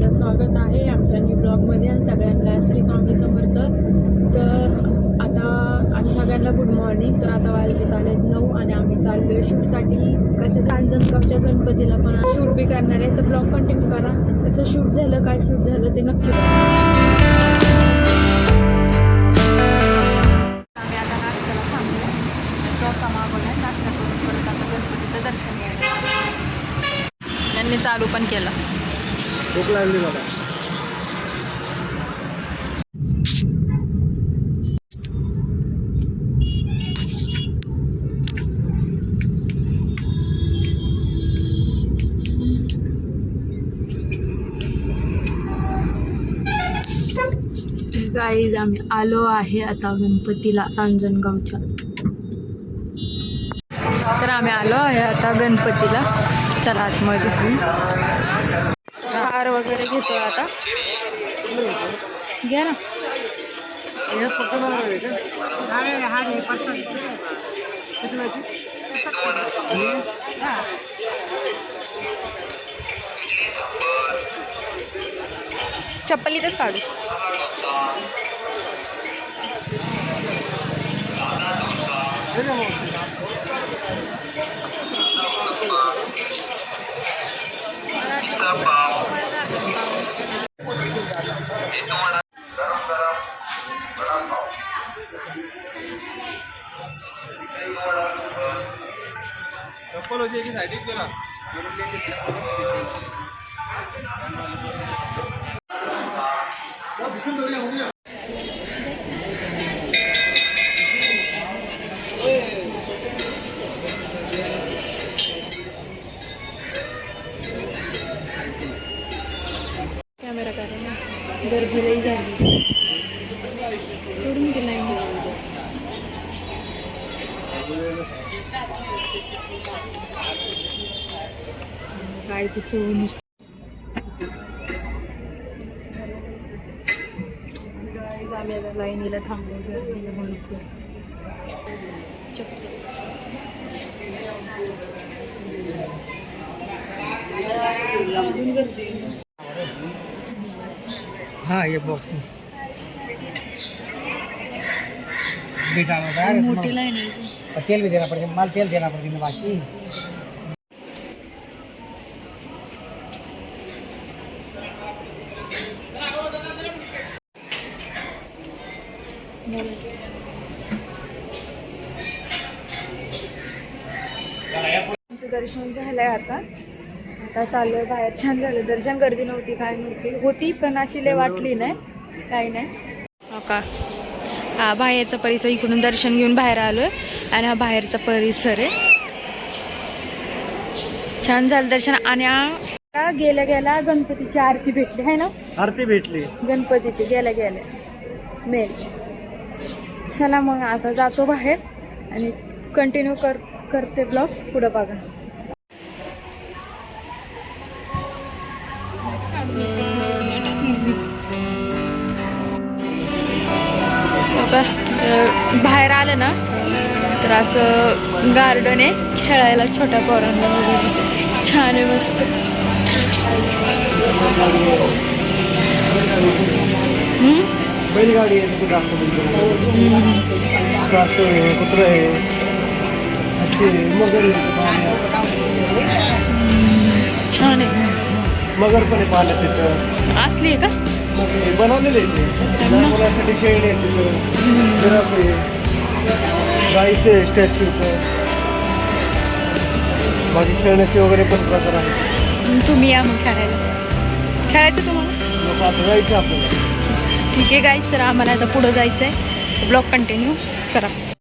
सगळ्यांचं स्वागत आहे आमच्या न्यू ब्लॉगमध्ये आणि सगळ्यांना. श्री स्वामी समर्थ. तर आता आणि सगळ्यांना गुड मॉर्निंग तर आता वाजलेत आले नऊ आणि आम्ही चाललो आहे शूटसाठी. कसं रांजणगावच्या गणपतीला पण शूट बी करणार आहे. तर ब्लॉग कंटिन्यू करा. कसं शूट झालं काय शूट झालं ते नक्की आम्ही आता नाश्त्याला थांबलो डोसा मागवला नाश्ता करून परत आता गणपतीचं दर्शन घ्यायला. त्यांनी चालू पण केलं. भूक लागली मला. गाईज आम्ही आलो आहे आता गणपतीला रांजणगावच्या. तर आम्ही आलो आहे आता गणपतीला. चला आतमध्ये वगैरे घेतो आता. घ्या ना. हे फक्त बारा आहे का? किती माहिती? चप्पल इथंच काढू. चप्पल होती याची साईडीत गेला कॅमेरा कारण गर्दी लई झाली सोडून गेला काय नुसतं लाईनीला. अजून गर्दी आहे. हाँ ये बॉक्स मोठी लाईन आहे अजून. तेल भी देना पड़ेगा माल तेल देना पड़ेगा बाकी आमचं दर्शन झालंय आता. आता चाललोय बाहेर. छान झालं. दर्शन गर्दी नव्हती काय नव्हती. होती पण अशी लय वाटली नाही. काही नाही. हो का? हा बाहेरचा परिसर इकडून दर्शन घेऊन बाहेर आलोय. आणि हा बाहेरचा परिसर आहे. छान झालं दर्शन. आणि आ- गेल्या गेल्या गणपतीची आरती भेटली आहे ना? आरती भेटली. गणपतीची गेल्या गेल्या. मेल चला मग आता जातो बाहेर आणि कंटिन्यू कर करते ब्लॉग पुढं बघा. बाहेर आलं ना तर असं गार्डन आहे खेळायला छोट्या पोरांना वगैरे. छान आहे मस्त. हम्म? बैलगाडी आहे तिथे दाखवतो असं आहे. कुत्र आहे आहे, मगर आहे. छान आहे. मगर पण आहे तिथं. असली आहे का? मग बनवलेले आहे ते. लहान मुलांसाठी खेळणे आहे तिथं. जिराफ आहे. गाईचे स्टॅच्यू बाकी खेळण्याचे वगैरे पण प्रकार आहेत. तुम्ही या मग खेळायला. खेळायचं तुम्हाला? आता जायचं आपल्याला. ठीक आहे गाईच तर आम्हाला आता पुढं जायचं आहे ब्लॉग कंटिन्यू करा.